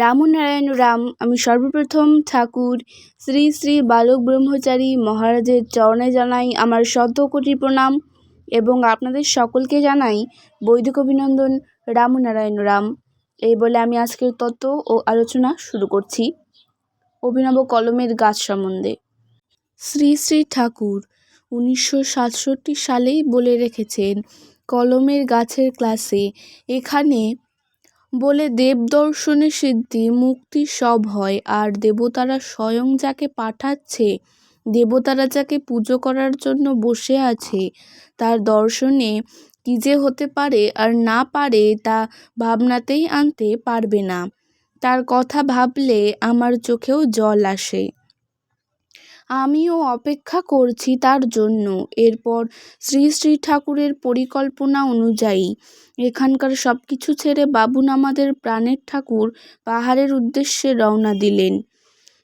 রামনারায়ণ রাম, আমি সর্বপ্রথম ঠাকুর। শ্রী শ্রী বালক ব্রহ্মচারী মহারাজের চরণে জানাই আমার শত কোটি প্রণাম এবং আপনাদের সকলকে জানাই বৈদিক অভিনন্দন, রামনারায়ণ রাম। এই বলে আমি আজকের তত্ত্ব ও আলোচনা শুরু করছি। অভিনব কলমের গাছ সম্বন্ধে। শ্রী শ্রী ঠাকুর, উনিশশো সাতষট্টি সালেই বলে রেখেছেন, কলমের গাছের ক্লাসে এখানে বলে দেবদর্শনে সিদ্ধি, মুক্তি সব হয়। আর দেবতারা স্বয়ং যাকে পাঠাচ্ছে, দেবতারা যাকে পুজো করার জন্য বসে আছে, তার দর্শনে কী যে হতে পারে আর না পারে তা ভাবনাতেই আনতে পারবে না। তার কথা ভাবলে আমার চোখেও জল আসে। আমিও অপেক্ষা করছি তার জন্য। এরপর শ্রী শ্রী ঠাকুরের পরিকল্পনা অনুযায়ী এখানকার সব কিছু ছেড়ে বাবুন আমাদের প্রাণের ঠাকুর পাহাড়ের উদ্দেশ্যে রওনা দিলেন।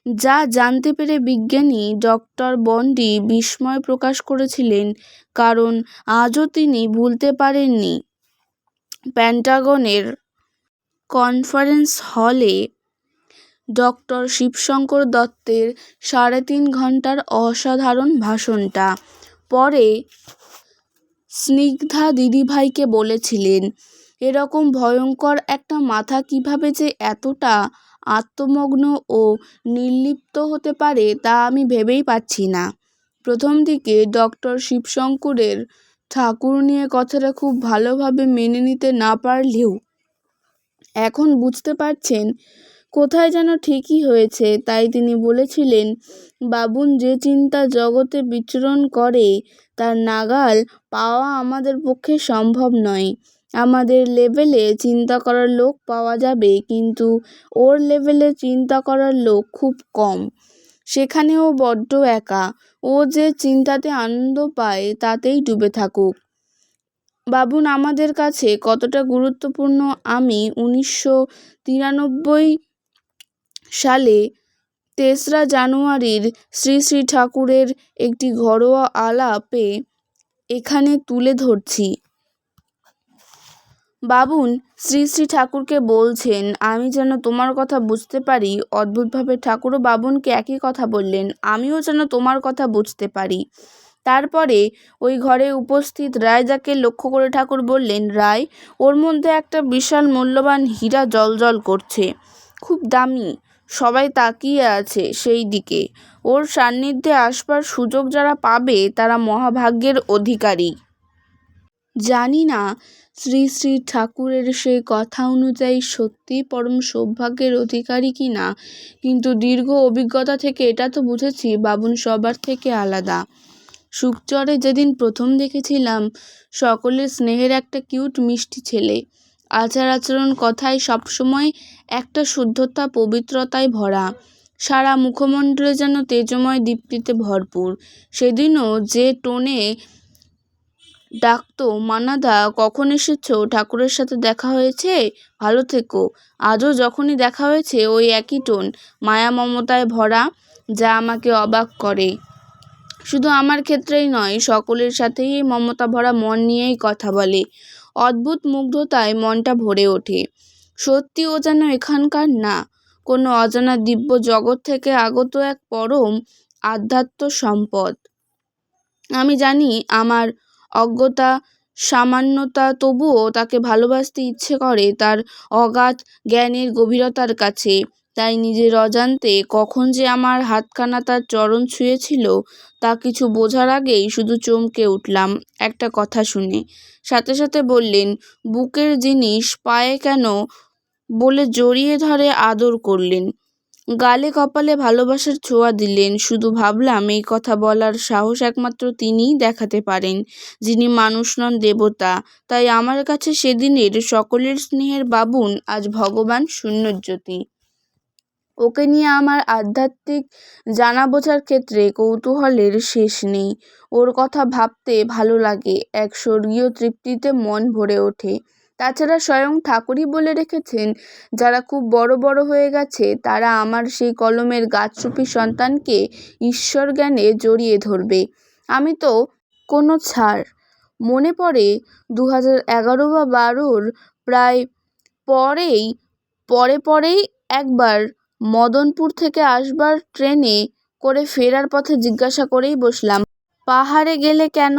যা জানতে পেরে বিজ্ঞানী ডক্টর বন্ডি বিস্ময় প্রকাশ করেছিলেন, কারণ আজও তিনি ভুলতে পারেননি। প্যান্টাগনের কনফারেন্স হলে ডক্টর শিবশঙ্কর দত্তের সাড়ে তিন ঘণ্টার অসাধারণ ভাষণটা। পরে স্নিগ্ধা দিদিভাইকে বলেছিলেন, এরকম ভয়ঙ্কর একটা মাথা কীভাবে যে এতটা আত্মমগ্ন ও নির্লিপ্ত হতে পারে তা আমি ভেবেই পাচ্ছি না। প্রথম দিকে ডক্টর শিবশঙ্করের ঠাকুর নিয়ে কথাটা খুব ভালোভাবে মেনে নিতে না পারলেও এখন বুঝতে পারছেন কোথায় যেন ঠিকই হয়েছে, তাই তিনি বলেছিলেন, বাবুন, যে চিন্তা জগতে বিচরণ করে, তার নাগাল পাওয়া আমাদের পক্ষে সম্ভব নয়। আমাদের লেভেলে চিন্তা করার লোক পাওয়া যাবে, কিন্তু ওর লেভেলে চিন্তা করার লোক খুব কম। সেখানেও বড্ড একা। ও যে চিন্তাতে আনন্দ পায়, তাতেই ডুবে থাকুক। বাবুন, আমাদের কাছে কতটা গুরুত্বপূর্ণ আমি উনিশশো তিরানব্বই সালে তেসরা জানুয়ারির শ্রী শ্রী ঠাকুরের একটি ঘরোয়া আলাপে এখানে তুলে ধরছি। বাবুন, শ্রী শ্রী ঠাকুরকে বলছেন, আমি যেন তোমার কথা বুঝতে পারি, অদ্ভুতভাবে ঠাকুরও বাবুনকে একই কথা বললেন, আমিও যেন তোমার কথা বুঝতে পারি। তারপরে ওই ঘরে উপস্থিত রায় যাকে লক্ষ্য করে ঠাকুর বললেন, রায়, ওর মধ্যে একটা বিশাল মূল্যবান হীরা জল করছে, খুব দামি। সবাই তাকিয়ে আছে সেই দিকে। ওর সান্নিধ্যে আসবার সুযোগ যারা পাবে, তারা মহাভাগ্যের অধিকারী। জানি না, শ্রী শ্রী ঠাকুরের সেই কথা অনুযায়ী সত্যিই পরম সৌভাগ্যের অধিকারী কি না? কিন্তু দীর্ঘ অভিজ্ঞতা থেকে এটা তো বুঝেছি, বাবুন সবার থেকে আলাদা। সুখচরে যেদিন প্রথম দেখেছিলাম, সকলের স্নেহের একটা কিউট মিষ্টি ছেলে। আচার আচরণ কথায় সবসময় একটা শুদ্ধতা, পবিত্রতায় ভরা। সারা মুখমণ্ডলে যেন তেজময় দীপ্তিতে ভরপুর। সেদিনও যে টোনে ডাকতো মানাদা কখন এসেছ? ঠাকুরের সাথে দেখা হয়েছে? ভালো থেকো। আজও যখনই দেখা হয়েছে, ওই একই টোন, মায়া মমতায় ভরা, যা আমাকে অবাক করে। শুধু আমার ক্ষেত্রেই নয়, সকলের সাথেই মমতা ভরা মন নিয়েই কথা বলে। অদ্ভুত মুগ্ধতায় মনটা ভরে ওঠে। সত্যি ও যেন এখানকার না, কোনো অজানা দিব্য জগৎ থেকে আগত এক পরম আধ্যাত্ম সম্পদ। আমি জানি আমার অজ্ঞতা, সামান্যতা তবুও তাকে ভালোবাসতে ইচ্ছে করে তার অগাধ জ্ঞানের গভীরতার কাছে। তাই নিজের অজান্তে কখন যে আমার হাতখানা তার চরণ ছুঁয়েছিল, তা কিছু বোঝার আগেই শুধু চমকে উঠলাম একটা কথা শুনে। সাথে সাথে বললেন, বুকের জিনিস পায়ে কেন? বলে জড়িয়ে ধরে আদর করলেন। গালে কপালে ভালোবাসার ছোঁয়া দিলেন, শুধু ভাবলাম এই কথা বলার সাহস একমাত্র তিনিই দেখাতে পারেন, যিনি মানুষ নন দেবতা। তাই আমার কাছে সেদিনের সকলের স্নেহের বাবুন আজ ভগবান শূন্যজ্যোতি। ওকে নিয়ে আমার আধ্যাত্মিক জানা বোঝার ক্ষেত্রে কৌতূহলের শেষ নেই। ওর কথা ভাবতে ভালো লাগে এক স্বর্গীয় তৃপ্তিতে মন ভরে ওঠে। তাছাড়া স্বয়ং ঠাকুরই বলে রেখেছেন, যারা খুব বড় বড় হয়ে গেছে, তারা আমার সেই কলমের গাছরূপী সন্তানকে ঈশ্বর জ্ঞানে জড়িয়ে ধরবে। আমি তো কোনো ছাড়। মনে পড়ে দু হাজার এগারো বা বারোর প্রায় পরেই, পরে পরেই একবার মদনপুর থেকে আসবার ট্রেনে করে ফেরার পথে জিজ্ঞাসা করেই বসলাম, পাহাড়ে গেলে কেন?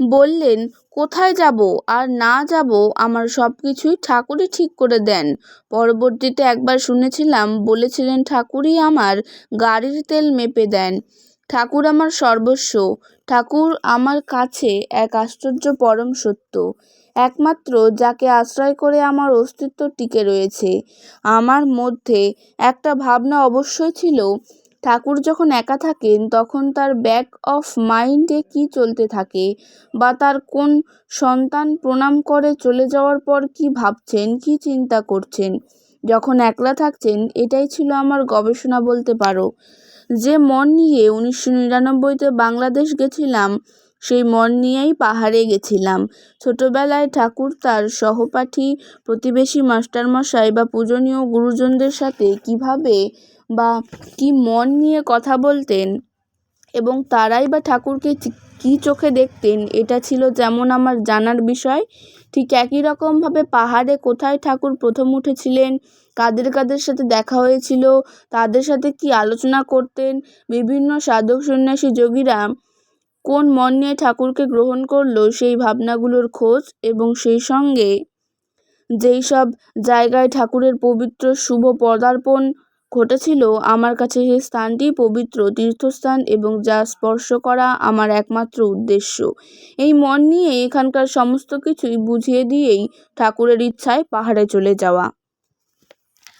বললেন, কোথায় যাব আর না যাব আমার সব কিছুই ঠাকুরই ঠিক করে দেন। পরবর্তীতে একবার শুনেছিলাম, বলেছিলেন, ঠাকুরই আমার গাড়ির তেল মেপে দেন। ঠাকুর আমার সর্বস্ব, ঠাকুর আমার কাছে এক আশ্চর্য পরম সত্য, একমাত্র যাকে আশ্রয় করে আমার অস্তিত্ব টিকে রয়েছে। আমার মধ্যে একটা ভাবনা অবশ্যই ছিল, ঠাকুর যখন একা থাকেন তখন তার ব্যাক অফ মাইন্ডে কী চলতে থাকে বা তার কোন সন্তান প্রণাম করে চলে যাওয়ার পর কী ভাবছেন, কী চিন্তা করছেন, যখন একলা থাকছেন এটাই ছিল আমার গবেষণা বলতে পারো। যে মন নিয়ে উনিশশো নিরানব্বইতে বাংলাদেশ গেছিলাম, সেই মন নিয়েই পাহাড়ে গেছিলাম। ছোটবেলায় ঠাকুর তার সহপাঠী, প্রতিবেশী মাস্টারমশাই বা পূজনীয় গুরুজনদের সাথে কীভাবে বা কি মন নিয়ে কথা বলতেন এবং তারাই বা ঠাকুরকে কী চোখে দেখতেন, এটা ছিল যেমন আমার জানার বিষয়। ঠিক একই রকমভাবে পাহাড়ে কোথায় ঠাকুর প্রথম উঠেছিলেন কাদের কাদের সাথে দেখা হয়েছিল, তাদের সাথে কি আলোচনা করতেন, বিভিন্ন সাধক সন্ন্যাসী যোগীরা কোন মন নিয়ে ঠাকুরকে গ্রহণ করল, সেই ভাবনাগুলোর খোঁজ এবং সেই সঙ্গে যেই সব জায়গায় ঠাকুরের পবিত্র শুভ পদার্পণ ঘটেছিল, আমার কাছে সেই স্থানটি পবিত্র তীর্থস্থান এবং যা স্পর্শ করা আমার একমাত্র উদ্দেশ্য। এই মন নিয়ে এখানকার সমস্ত কিছুই বুঝিয়ে দিয়েই ঠাকুরের ইচ্ছায় পাহাড়ে চলে যাওয়া।